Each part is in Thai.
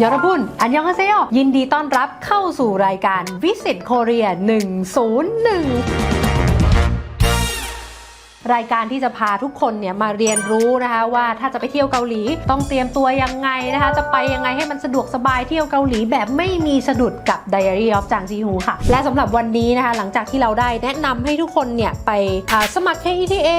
ยอรบุนอันยองฮาเซโยยินดีต้อนรับเข้าสู่รายการ Visit Korea 101 รายการที่จะพาทุกคนเนี่ยมาเรียนรู้นะคะว่าถ้าจะไปเที่ยวเกาหลีต้องเตรียมตัวยังไงนะคะ จะไปยังไงให้มันสะดวกสบายเที่ยวเกาหลีแบบไม่มีสะดุดกับ Diary of จางจีฮูค่ะ และสำหรับวันนี้นะคะ หลังจากที่เราได้แนะนำให้ทุกคนเนี่ยไปสมัคร KETA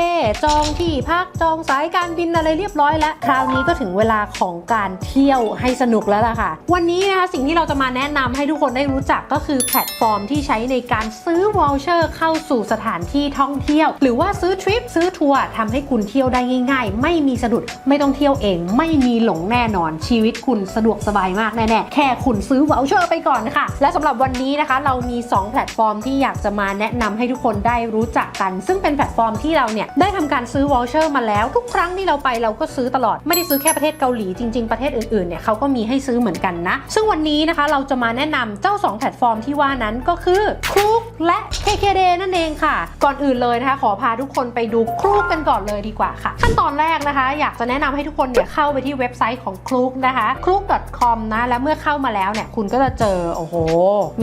จองที่พักจองสายการบินอะไรเรียบร้อยแล้ว คราวนี้ก็ถึงเวลาของการเที่ยวให้สนุกแล้วล่ะค่ะ วันนี้นะคะสิ่งที่เราจะมาแนะนำให้ทุกคนได้รู้จักก็คือแพลตฟอร์มที่ใช้ในการซื้อวอลเชอร์เข้าสู่สถานที่ท่องเที่ยว หรือว่าซื้อทริปิปซื้อทัวร์ทำให้คุณเที่ยวได้ง่าย ๆ ไม่มีสะดุดไม่ต้องเที่ยวเอง ไม่มีหลงแน่นอนชีวิตคุณสะดวกสบายมากแน่ๆแค่คุณซื้อวอลเชอร์ไปก่อนค่ะ และสำหรับวันนี้นะคะ เรามี 2 แพลตฟอร์มที่อยากจะมาแนะนำให้ทุกคนได้รู้จักกัน ซึ่งเป็นแพลตฟอร์มที่เราเนี่ยได้ทำการซื้อวอลเชอร์มาแล้วทุกครั้งที่เราไปเราก็ซื้อตลอดไม่ได้ซื้อแค่ประเทศเกาหลีจริงๆประเทศอื่นๆเนี่ยเขาก็มีให้ซื้อเหมือนกันนะ ซึ่งวันนี้นะคะเราจะมาแนะนำเจ้า 2 แพลตฟอร์มที่ว่านั้นก็คือครูกและ KKD นั่นเองค่ะ ก่อนอื่นเลยนะคะขอพาทุกคนไปดูครูกกันก่อนเลยดีกว่าค่ะ ขั้นตอนแรกนะคะ อยากจะแนะนำให้ทุกคนเนี่ยเข้าไปที่เว็บไซต์ของครูกนะคะครูก .com นะและเมื่อเข้ามาแล้วเนี่ยคุณก็จะเจอโอ้โห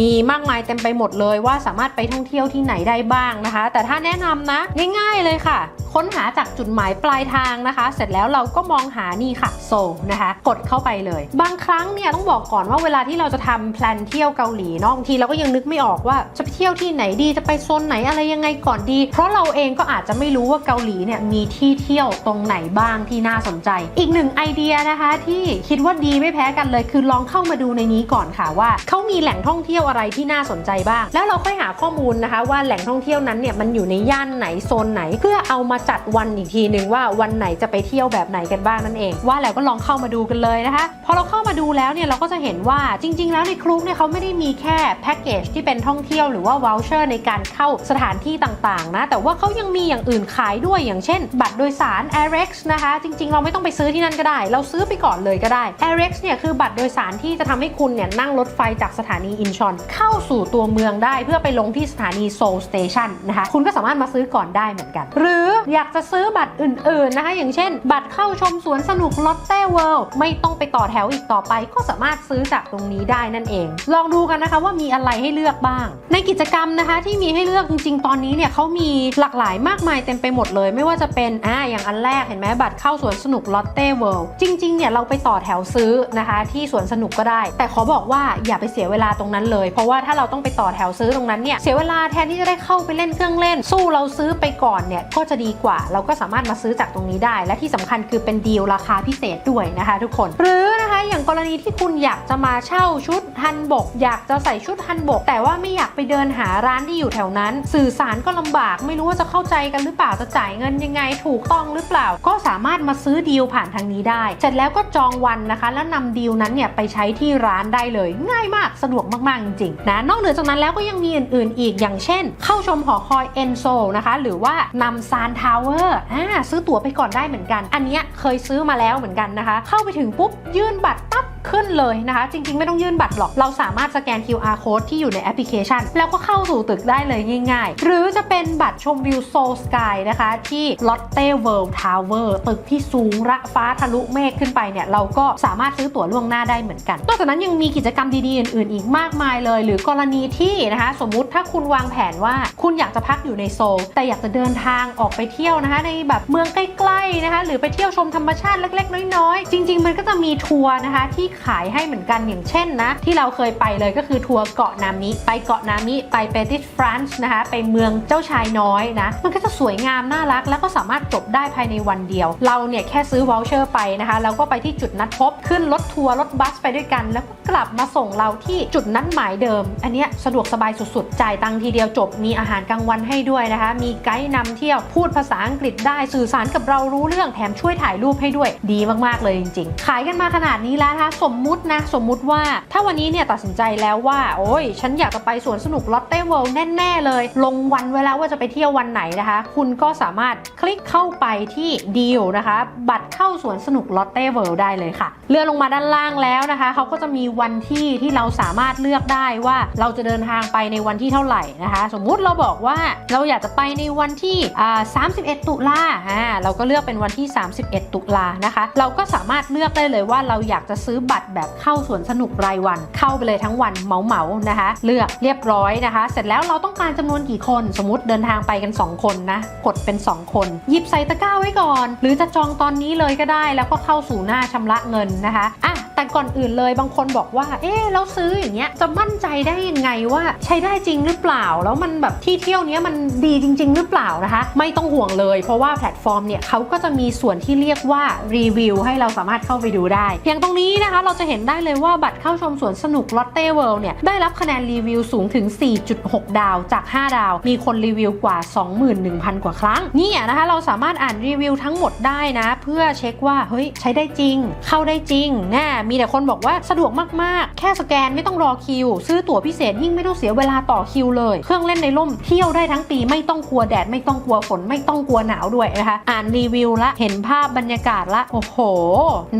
มีมากมายเต็มไปหมดเลยว่าสามารถไปท่องเที่ยวที่ไหนได้บ้างนะคะ แต่ถ้าแนะนำนะ ง่าย ๆเลยค่ะ ค้นหาจากจุดหมายปลายทางนะคะ เสร็จแล้วเราก็มองหานี่ค่ะโซนะคะ กดเข้าไปเลย บางครั้งเนี่ยต้องบอกก่อนว่าเวลาที่เราจะทำแพลนเที่ยวเกาหลีเนาะบางทีเราก็ยังนึกไม่ออกว่าจะไปเที่ยวที่ไหนดีจะไปโซนไหนอะไรยังไงก่อนดี เพราะเราเองก็อาจจะไม่รู้ว่าเกาหลีเนี่ยมีที่เที่ยวตรงไหนบ้างที่น่าสนใจ อีกหนึ่งไอเดียนะคะที่คิดว่าดีไม่แพ้กันเลยคือลองเข้ามาดูในนี้ก่อนค่ะว่าเขามีแหล่งท่องเที่ยวอะไรที่น่าสนใจบ้าง แล้วเราค่อยหาข้อมูลนะคะว่าแหล่งท่องเที่ยวนั้นเนี่ยมันอยู่ในย่านไหนโซนไหน เพื่อเอามาจัดวันอีกทีหนึ่งว่าวันไหนจะไปเที่ยวแบบไหนกันบ้างนั่นเอง ว่าแล้วก็ลองเข้ามาดูกันเลยนะคะพอเราเข้ามาดูแล้วเนี่ยเราก็จะเห็นว่าจริง ๆ แล้วในคลุกเนี่ยเขาไม่ได้มีแค่แพ็กเกจที่เป็นท่องเที่ยวหรือว่าวอลเชอร์ในการเข้าสถานที่ต่างๆนะแต่ว่าเขายังมีอย่างอื่นขายด้วยอย่างเช่น บัตรโดยสาร a i r e x นะคะ จริง ๆ เราไม่ต้องไปซื้อที่นั่นก็ได้ เราซื้อไปก่อนเลยก็ได้ a i r e x เนี่ยคือบัตรโดยสารที่จะทำให้คุณเนี่ยนั่งรถไฟจากสถานีอินชอนเข้าสู่ตัวเมืองได้เพื่อไปลงที่สถานีโซลสเตชันนะคะ คุณก็สามารถมาซื้อก่อนได้เหมือนกัน หรืออยากจะซื้อบัตรอื่น ๆ นะคะ อย่างเช่น บัตรเข้าชมสวนสนุกลอตเต้เวิลด์ไม่ต้องไปต่อแถวอีกต่อไป ก็สามารถซื้อจากตรงนี้ได้นั่นเอง ลองดูกันนะคะว่ามีอะไรให้เลือกบ้าง ในกิจกรรมนะคะที่มีให้เลือกจริง ๆ ตอนนี้เนี่ยเขามีหลากหลายมากมายเต็มไปหมดเลย ไม่ว่าจะเป็นอ่าอย่างอันแรกเห็นไหมบัตรเข้าสวนสนุกลอตเต้เวิลด์จริงๆเนี่ยเราไปต่อแถวซื้อนะคะ ที่สวนสนุกก็ได้ แต่ขอบอกว่าอย่าไปเสียเวลาตรงนั้นเลย เพราะว่าถ้าเราต้องไปต่อแถวซื้อตรงนั้นเนี่ยเสียเวลาแทนที่จะได้เข้าไปเล่นเครื่องเล่น สู้เราซื้อไปก่อนเนี่ยก็จะดีกว่า เราก็สามารถมาซื้อจากตรงนี้ได้ และที่สำคัญคือเป็นดีลราคาพิเศษด้วยนะคะ ทุกคนหรือ อย่างกรณีที่คุณอยากจะมาเช่าชุดฮันบก อยากจะใส่ชุดฮันบก แต่ว่าไม่อยากไปเดินหาร้านที่อยู่แถวนั้น สื่อสารก็ลำบาก ไม่รู้ว่าจะเข้าใจกันหรือเปล่าจะจ่ายเงินยังไงถูกต้องหรือเปล่า ก็สามารถมาซื้อดีลผ่านทางนี้ได้ เสร็จแล้วก็จองวันนะคะ แล้วนำดีลนั้นเนี่ยไปใช้ที่ร้านได้เลย ง่ายมากสะดวกมากๆจริงๆนะนอกเหนือจากนั้นแล้วก็ยังมีอื่น ๆ อีกอย่างเช่น เข้าชมหอคอยเอนโซนะคะหรือว่านำซานทาวเวอร์อ่าซื้อตั๋วไปก่อนได้เหมือนกัน อันนี้เคยซื้อมาแล้วเหมือนกันนะคะ เข้าไปถึงปุ๊บยื่นบัตรปั๊บ ขึ้นเลยนะคะ จริงๆ ไม่ต้องยื่นบัตรหรอก เราสามารถสแกน QR code ที่อยู่ในแอปพลิเคชัน แล้วก็เข้าสู่ตึกได้เลยง่ายๆ หรือจะเป็นบัตรชมวิวโซลสกายนะคะ ที่ Lotte World Tower ตึกที่สูงระฟ้าทะลุเมฆขึ้นไปเนี่ย เราก็สามารถซื้อตั๋วล่วงหน้าได้เหมือนกัน นอกจากนั้นยังมีกิจกรรมดีๆ อื่นๆ อีกมากมายเลย หรือกรณีที่นะคะ สมมุติถ้าคุณวางแผนว่าคุณอยากจะพักอยู่ในโซลแต่อยากจะเดินทางออกไปเที่ยวนะคะ ในแบบเมืองใกล้ๆนะคะ หรือไปเที่ยวชมธรรมชาติเล็ก ๆ น้อยๆ จริง ๆ มันก็จะมีทัวร์นะคะที่ขายให้เหมือนกันอย่างเช่นนะที่เราเคยไปเลยก็คือทัวร์เกาะนามิไปเกาะนามิไปเปติสฟรานซ์นะคะไปเมืองเจ้าชายน้อยนะมันก็จะสวยงามน่ารัก แล้วก็สามารถจบได้ภายในวันเดียว เราเนี่ยแค่ซื้อวอลเชอร์ไปนะคะแล้วก็ไปที่จุดนัดพบขึ้นรถทัวร์รถบัสไปด้วยกัน แล้วก็กลับมาส่งเราที่จุดนัดหมายเดิม อันนี้สะดวกสบายสุดๆ จ่ายตังค์ทีเดียวจบมีอาหารกลางวันให้ด้วยนะคะ มีไกด์นำเที่ยวพูดภาษาอังกฤษได้สื่อสารกับเรารู้เรื่องแถมช่วยถ่ายรูปให้ด้วยดีมากๆเลยจริง ๆ ขายกันมาขนาดนี้แล้วนะคะสมมุตินะ สมมุติว่าถ้าวันนี้เนี่ยตัดสินใจแล้วว่า โอ้ย ฉันอยากจะไปสวนสนุกลอตเต้เวิลด์แน่ ๆ เลย ลงวันไว้แล้วว่าจะไปเที่ยววันไหนนะคะ คุณก็สามารถคลิกเข้าไปที่ดีลนะคะ บัตรเข้าสวนสนุกลอตเต้เวิลด์ได้เลยค่ะ เลื่อนลงมาด้านล่างแล้วนะคะ เขาก็จะมีวันที่ที่เราสามารถเลือกได้ว่าเราจะเดินทางไปในวันที่เท่าไหร่นะคะ สมมุติเราบอกว่าเราอยากจะไปในวันที่ 31 ตุลาอ่าเราก็เลือกเป็นวันที่ 31 ตุลานะคะ เราก็สามารถเลือกได้เลยว่าเราอยากจะซื้อบัตรแบบเข้าสวนสนุกรายวัน เข้าไปเลยทั้งวันเหมาเหมานะคะ เลือกเรียบร้อยนะคะ เสร็จแล้วเราต้องการจำนวนกี่คน สมมติเดินทางไปกัน 2 คนนะ กดเป็น 2 คน หยิบใส่ตะกร้าไว้ก่อน หรือจะจองตอนนี้เลยก็ได้ แล้วก็เข้าสู่หน้าชำระเงินนะคะอะ แต่ก่อนอื่นเลยบางคนบอกว่า เอ๊ะแล้วซื้ออย่างเงี้ยจะมั่นใจได้ยังไงว่าใช้ได้จริงหรือเปล่า แล้วมันแบบที่เที่ยวเนี้ยมันดีจริง ๆ หรือเปล่านะคะ ไม่ต้องห่วงเลย เพราะว่าแพลตฟอร์มเนี่ยเขาก็จะมีส่วนที่เรียกว่ารีวิวให้เราสามารถเข้าไปดูได้ อย่างตรงนี้นะคะเราจะเห็นได้เลยว่าบัตรเข้าชมสวนสนุกลอตเต้เวิลด์เนี่ยได้รับคะแนนรีวิวสูงถึง 4.6 ดาวจาก 5 ดาว มีคนรีวิวกว่า 21,000 กว่าครั้งนี่นะคะเราสามารถอ่านรีวิวทั้งหมดได้นะ เพื่อเช็คว่าเฮ้ยใช้ได้จริง เข้าได้จริงแน่มีแต่คนบอกว่าสะดวกมากๆ แค่สแกนไม่ต้องรอคิว ซื้อตั๋วพิเศษยิ่งไม่ต้องเสียเวลาต่อคิวเลย เครื่องเล่นในร่มเที่ยวได้ทั้งปีไม่ต้องกลัวแดดไม่ต้องกลัวฝนไม่ต้องกลัวหนาวด้วยนะคะอ่านรีวิวละเห็นภาพบรรยากาศละโอ้โห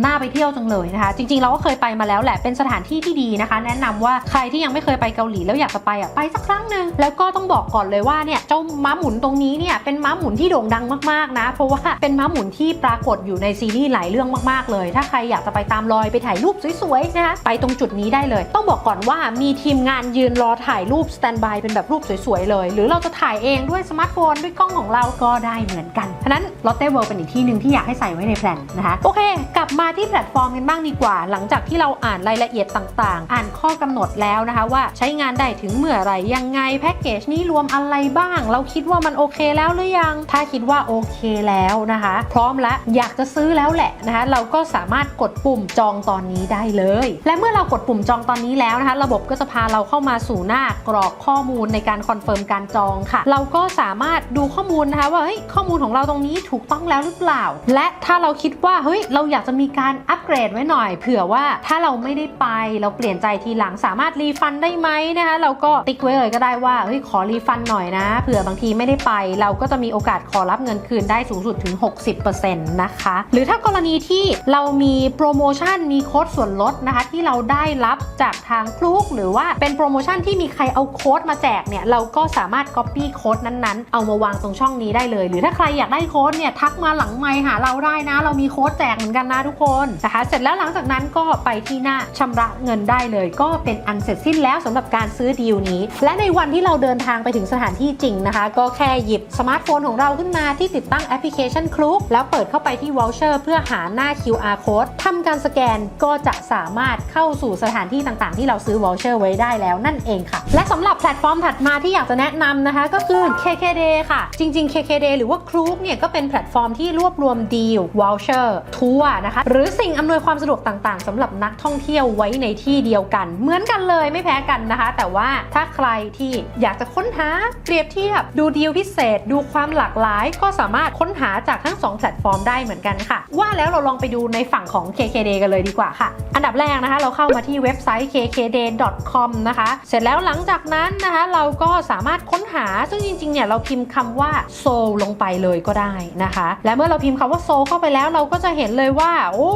น่าไปเที่ยวจังเลยนะคะ จริงๆ เราก็เคยไปมาแล้วแหละเป็นสถานที่ที่ดีนะคะ แนะนำว่าใครที่ยังไม่เคยไปเกาหลีแล้วอยากจะไปอะไปสักครั้งหนึ่งแล้วก็ต้องบอกก่อนเลยว่าเนี่ยเจ้าม้าหมุนตรงนี้เนี่ยเป็นม้าหมุนที่โด่งดังมากๆนะ เพราะว่าเป็นม้าหมุนที่ปรากฏอยู่ในซีรีส์หลายเรื่องมากๆเลย ถ้าใครอยากจะไปตามรอยไปถ่ายายรูปสวยๆนะคะไปตรงจุดนี้ได้เลย ต้องบอกก่อนว่ามีทีมงานยืนรอถ่ายรูปสแตนบายเป็นแบบรูปสวยๆเลย หรือเราจะถ่ายเองด้วยสมาร์ทโฟนด้วยกล้องของเราก็ได้เหมือนกันฉะนั้นลอตเต้เวิลด์เป็นอีกที่หนึ่งที่อยากให้ใส่ไว้ในแพลนนะคะโอเค กลับมาที่แพลตฟอร์มกันบ้างดีกว่า หลังจากที่เราอ่านรายละเอียดต่างๆ อ่านข้อกำหนดแล้วนะคะว่าใช้งานได้ถึงเมื่อไหรยังไงแพ็กเกจนี้รวมอะไรบ้าง เราคิดว่ามันโอเคแล้วหรือยัง ถ้าคิดว่าโอเคแล้วนะคะ พร้อมแล้วอยากจะซื้อแล้วแหละนะคะเราก็สามารถกดปุ่มจองตอนนี้ได้เลย และเมื่อเรากดปุ่มจองตอนนี้แล้วนะคะ ระบบก็จะพาเราเข้ามาสู่หน้ากรอกข้อมูลในการคอนเฟิร์มการจองค่ะ เราก็สามารถดูข้อมูลนะคะว่าเฮ้ยข้อมูลของเราตรงนี้ถูกต้องแล้วหรือเปล่า และถ้าเราคิดว่าเฮ้ยเราอยากจะมีการอัปเกรดไว้หน่อย เผื่อว่าถ้าเราไม่ได้ไปเราเปลี่ยนใจทีหลังสามารถรีฟันได้ไหมนะคะเราก็ติ๊กไว้เลยก็ได้ว่าเฮ้ยขอรีฟันหน่อยนะ เผื่อบางทีไม่ได้ไป เราก็จะมีโอกาสขอรับเงินคืนได้สูงสุดถึง 60%นะคะ หรือถ้ากรณีที่เรามีโปรโมชั่นมีโค้ดส่วนลดนะคะที่เราได้รับจากทางคลุก หรือว่าเป็นโปรโมชั่นที่มีใครเอาโค้ดมาแจกเนี่ยเราก็สามารถ Copy โค้ดนั้นๆ เอามาวางตรงช่องนี้ได้เลย หรือถ้าใครอยากได้โค้ดเนี่ยทักมาหลังไมค์หาเราได้นะ เรามีโค้ดแจกเหมือนกันนะทุกคนนะคะเสร็จแล้วหลังจากนั้นก็ไปที่หน้าชำระเงินได้เลย ก็เป็นอันเสร็จสิ้นแล้วสำหรับการซื้อดีลนี้ และในวันที่เราเดินทางไปถึงสถานที่จริงนะคะ ก็แค่หยิบสมาร์ทโฟนของเราขึ้นมาที่ติดตั้งแอปพลิเคชันคลุกแล้วเปิดเข้าไปที่ voucher เพื่อหาหน้า QR code ทำการสแกนก็จะสามารถเข้าสู่สถานที่ต่างๆ ที่เราซื้อ voucher ไว้ได้แล้วนั่นเองค่ะ และสำหรับแพลตฟอร์มถัดมาที่อยากจะแนะนำนะคะก็คือ KKD ค่ะ จริง ๆ KKD หรือว่าคลุกเนี่ยก็เป็นแพลตฟอร์มที่รวบรวมดีล voucher ทัวร์นะคะหรือสิ่งอำนวยความสะดวกต่างๆสำหรับนักท่องเที่ยวไว้ในที่เดียวกัน เหมือนกันเลยไม่แพ้กันนะคะ แต่ว่าถ้าใครที่อยากจะค้นหาเปรียบเทียบ ดูดีลพิเศษ ดูความหลากหลาย ก็สามารถค้นหาจากทั้ง 2 แพลตฟอร์มได้เหมือนกันค่ะ ว่าแล้วเราลองไปดูในฝั่งของ KKD กันเลยดีกว่าค่ะ อันดับแรกนะคะ เราเข้ามาที่เว็บไซต์ kkday.com นะคะ เสร็จแล้วหลังจากนั้นนะคะเราก็สามารถค้นหาซึ่งจริงๆเนี่ยเราพิมพ์คำว่าโซลงไปเลยก็ได้นะคะ และเมื่อเราพิมพ์คำว่าโซลเข้าไปแล้วเราก็จะเห็นเลยว่า โอ้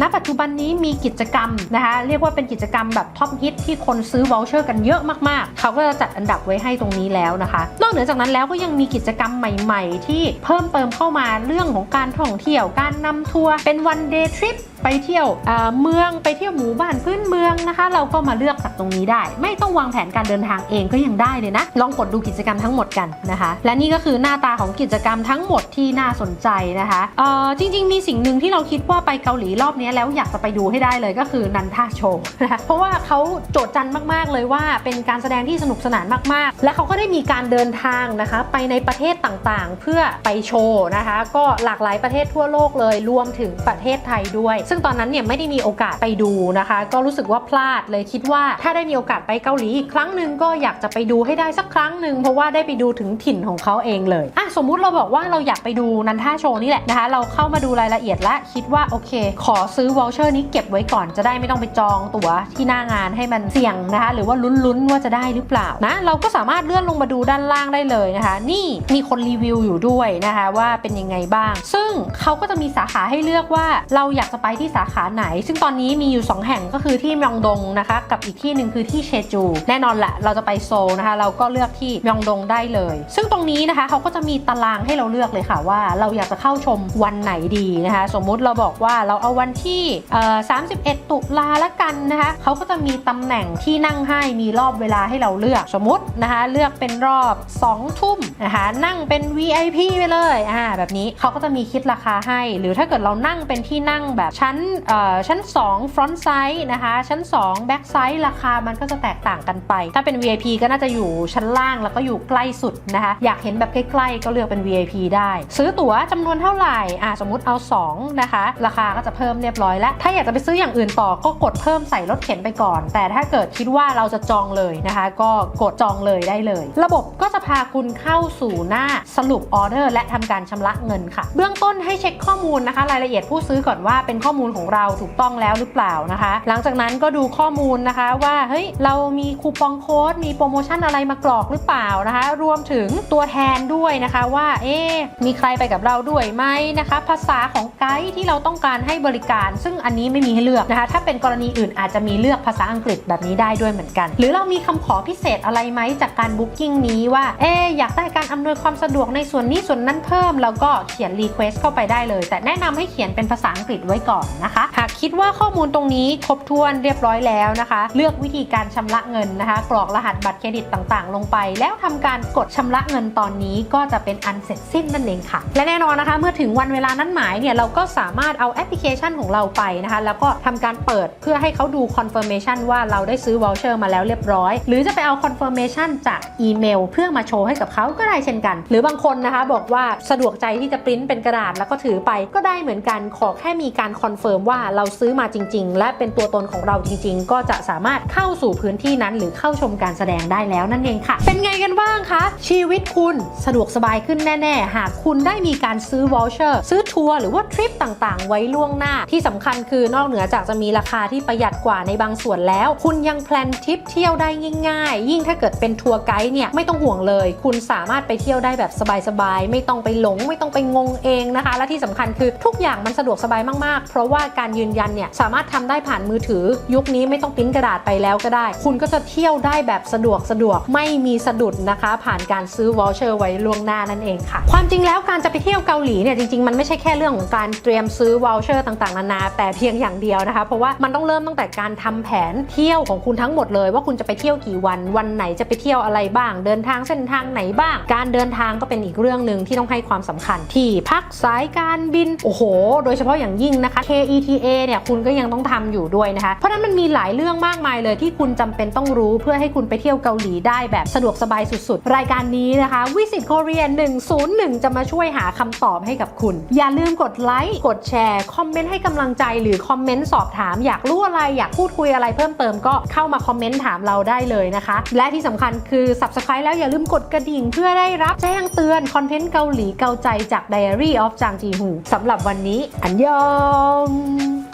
ณปัจจุบันนี้มีกิจกรรมนะคะ เรียกว่าเป็นกิจกรรมแบบท็อปฮิตที่คนซื้อ v o ลเชอร์กันเยอะมากๆ เขาก็จะจัดอันดับไว้ให้ตรงนี้แล้วนะคะ นอกเหนือจากนั้นแล้วก็ยังมีกิจกรรมใหม่ ๆ ที่เพิ่มเติมเข้ามาเรื่องของการท่องเที่ยวการนำทัวร์เป็นวันเดย์ทริป ไปเที่ยวเมืองไปเที่ยวหมู่บ้านพื้นเมืองนะคะ เราก็มาเลือกจากตรงนี้ได้ ไม่ต้องวางแผนการเดินทางเองก็ยังได้เลยนะ ลองกดดูกิจกรรมทั้งหมดกันนะคะ และนี่ก็คือหน้าตาของกิจกรรมทั้งหมดที่น่าสนใจนะคะเออจริง ๆ มีสิ่งหนึ่งที่เราคิดว่าไปเกาหลีรอบนี้แล้วอยากจะไปดูให้ได้เลยก็คือนันท่าโชว์นะคะเพราะว่าเขาโจทย์จันมาก ๆ เลยว่าเป็นการแสดงที่สนุกสนานมากๆ และเขาก็ได้มีการเดินทางนะคะ ไปในประเทศต่างๆ เพื่อไปโชว์นะคะ ก็หลากหลายประเทศทั่วโลกเลยรวมถึงประเทศไทยด้วยซึ่งตอนนั้นเนี่ยไม่ได้มีโอกาสไปดูนะคะ ก็รู้สึกว่าพลาดเลยคิดว่าถ้าได้มีโอกาสไปเกาหลีอีกครั้งหนึ่งก็อยากจะไปดูให้ได้สักครั้งหนึ่งเพราะว่าได้ไปดูถึงถิ่นของเขาเองเลยอะสมมุติเราบอกว่าเราอยากไปดูนันท่าโชว์นี่แหละนะคะ เราเข้ามาดูรายละเอียดและคิดว่าโอเค ขอซื้อวอลเชอร์นี้เก็บไว้ก่อนจะได้ไม่ต้องไปจองตั๋วที่หน้างานให้มันเสี่ยงนะคะ หรือว่าลุ้นๆว่าจะได้หรือเปล่านะเราก็สามารถเลื่อนลงมาดูด้านล่างได้เลยนะคะ นี่มีคนรีวิวอยู่ด้วยนะคะ ว่าเป็นยังไงบ้าง ซึ่งเขาก็จะมีสาขาให้เลือกว่าเราอยากจะไปที่ที่สาขาไหน ซึ่งตอนนี้มีอยู่ 2 แห่งก็คือที่มยองดงนะคะ กับอีกที่หนึ่งคือที่เชจู แน่นอนแหละเราจะไปโซลนะคะ เราก็เลือกที่มยองดงได้เลย ซึ่งตรงนี้นะคะเขาก็จะมีตารางให้เราเลือกเลยค่ะว่าเราอยากจะเข้าชมวันไหนดีนะคะ สมมุติเราบอกว่าเราเอาวันที่31 ตุลาละกันนะคะเขาก็จะมีตำแหน่งที่นั่งให้มีรอบเวลาให้เราเลือกสมมตินะคะ เลือกเป็นรอบ 2 ทุ่มนะคะนั่งเป็น VIP ไปเลยอ่าแบบนี้เขาก็จะมีคิดราคาให้ หรือถ้าเกิดเรานั่งเป็นที่นั่งแบบชั้นเอ่อชั้น 2 front side นะคะ ชั้น 2 back side ราคามันก็จะแตกต่างกันไป ถ้าเป็น VIP ก็น่าจะอยู่ชั้นล่างแล้วก็อยู่ใกล้สุดนะคะ อยากเห็นแบบใกล้ๆ ก็เลือกเป็น VIP ได้ ซื้อตั๋วจำนวนเท่าไหร่อ่าสมมุติเอา 2 นะคะ ราคาก็จะเพิ่มเรียบร้อยแล้ว ถ้าอยากจะไปซื้ออย่างอื่นต่อก็กดเพิ่มใส่รถเข็นไปก่อน แต่ถ้าเกิดคิดว่าเราจะจองเลยนะคะ ก็กดจองเลยได้เลย ระบบก็จะพาคุณเข้าสู่หน้าสรุปออเดอร์และทำการชำระเงินค่ะ เบื้องต้นให้เช็คข้อมูลนะคะ รายละเอียดผู้ซื้อก่อนว่าเป็นข้อมูลของเราถูกต้องแล้วหรือเปล่านะคะ หลังจากนั้นก็ดูข้อมูลนะคะว่าเฮ้ยเรามีคูปองโค้ดมีโปรโมชั่นอะไรมากรอกหรือเปล่านะคะ รวมถึงตัวแทนด้วยนะคะว่าเอ๊มีใครไปกับเราด้วยไหมนะคะ ภาษาของไกด์ที่เราต้องการให้บริการ ซึ่งอันนี้ไม่มีให้เลือกนะคะ ถ้าเป็นกรณีอื่นอาจจะมีเลือกภาษาอังกฤษแบบนี้ได้ด้วยเหมือนกัน หรือเรามีคำขอพิเศษอะไรไหมจากการบุ๊กิ้งนี้ว่าเอ๊อยากได้การอำนวยความสะดวกในส่วนนี้ส่วนนั้นเพิ่ม แล้วก็เขียนรีเควสเข้าไปได้เลย แต่แนะนำให้เขียนเป็นภาษาอังกฤษไว้ก่อนนะคะ หากคิดว่าข้อมูลตรงนี้ครบถ้วนเรียบร้อยแล้วนะคะ เลือกวิธีการชำระเงินนะคะ กรอกรหัสบัตรเครดิตต่างๆ ลงไป แล้วทำการกดชำระเงินตอนนี้ก็จะเป็นอันเสร็จสิ้นนั่นเองค่ะ และแน่นอนนะคะ เมื่อถึงวันเวลานั้นหมายเนี่ยเราก็สามารถเอาแอปพลิเคชันของเราไปนะคะ แล้วก็ทำการเปิดเพื่อให้เขาดู confirmation ว่าเราได้ซื้อ voucher มาแล้วเรียบร้อย หรือจะไปเอา confirmation จากอีเมล เพื่อมาโชว์ให้กับเขาก็ได้เช่นกัน หรือบางคนนะคะบอกว่าสะดวกใจที่จะปริ้นเป็นกระดาษแล้วก็ถือไปก็ได้เหมือนกันขอแค่มีการคอนอนเฟิร์มว่าเราซื้อมาจริง ๆ และเป็นตัวตนของเราจริง ๆ ก็จะสามารถเข้าสู่พื้นที่นั้น หรือเข้าชมการแสดงได้แล้วนั่นเองค่ะ เป็นไงกันบ้างคะชีวิตคุณสะดวกสบายขึ้นแน่ ๆ หากคุณได้มีการซื้อ voucher ซื้อทัวร์หรือว่าทริปต่างๆ ไว้ล่วงหน้า ที่สำคัญคือนอกเหนือจากจะมีราคาที่ประหยัดกว่าในบางส่วนแล้ว คุณยังแพลนทริปเที่ยวได้ง่าย ๆ ยิ่งถ้าเกิดเป็นทัวร์ไกด์เนี่ยไม่ต้องห่วงเลย คุณสามารถไปเที่ยวได้แบบสบายๆไม่ต้องไปหลง ไม่ต้องไปงงเองนะคะ และที่สำคัญคือทุกอย่างมันสะดวกสบายมากๆเพราะราะว่าการยืนยันเนี่ยสามารถทำได้ผ่านมือถือ ยุคนี้ไม่ต้องปริ้นกระดาษไปแล้วก็ได้ คุณก็จะเที่ยวได้แบบสะดวกสะดวกไม่มีสะดุดนะคะ ผ่านการซื้อวอลเชอร์ไว้ล่วงหน้านั่นเองค่ะ ความจริงแล้วการจะไปเที่ยวเกาหลีเนี่ยจริงๆ มันไม่ใช่แค่เรื่องของการเตรียมซื้อวอลเชอร์ต่างๆนานาแต่เพียงอย่างเดียวนะคะ เพราะว่ามันต้องเริ่มตั้งแต่การทำแผนเที่ยวของคุณทั้งหมดเลยว่าคุณจะไปเที่ยวกี่วันวันไหนจะไปเที่ยวอะไรบ้าง เดินทางเส้นทางไหนบ้าง การเดินทางก็เป็นอีกเรื่องหนึ่งที่ต้องให้ความสำคัญที่พักสายการบินโอ้โห โดยเฉพาะอย่างยิ่งนะคะ KETA เนี่ยคุณก็ยังต้องทำอยู่ด้วยนะคะ เพราะนั้นมันมีหลายเรื่องมากมายเลยที่คุณจำเป็นต้องรู้เพื่อให้คุณไปเที่ยวเกาหลีได้แบบสะดวกสบายสุดๆ รายการนี้นะคะ Visit Korea 101 จะมาช่วยหาคำตอบให้กับคุณ อย่าลืมกดไลค์กดแชร์ คอมเมนต์ให้กำลังใจหรือคอมเมนต์สอบถาม อยากรู้อะไรอยากพูดคุยอะไรเพิ่มเติมก็เข้ามาคอมเมนต์ถามเราได้เลยนะคะ และที่สำคัญคือ Subscribe แล้วอย่าลืมกดกระดิ่งเพื่อได้รับแจ้งเตือนคอนเทนต์เกาหลีเกาใจจาก Diary of Jang Ji Hoon สำหรับวันนี้อันยองう。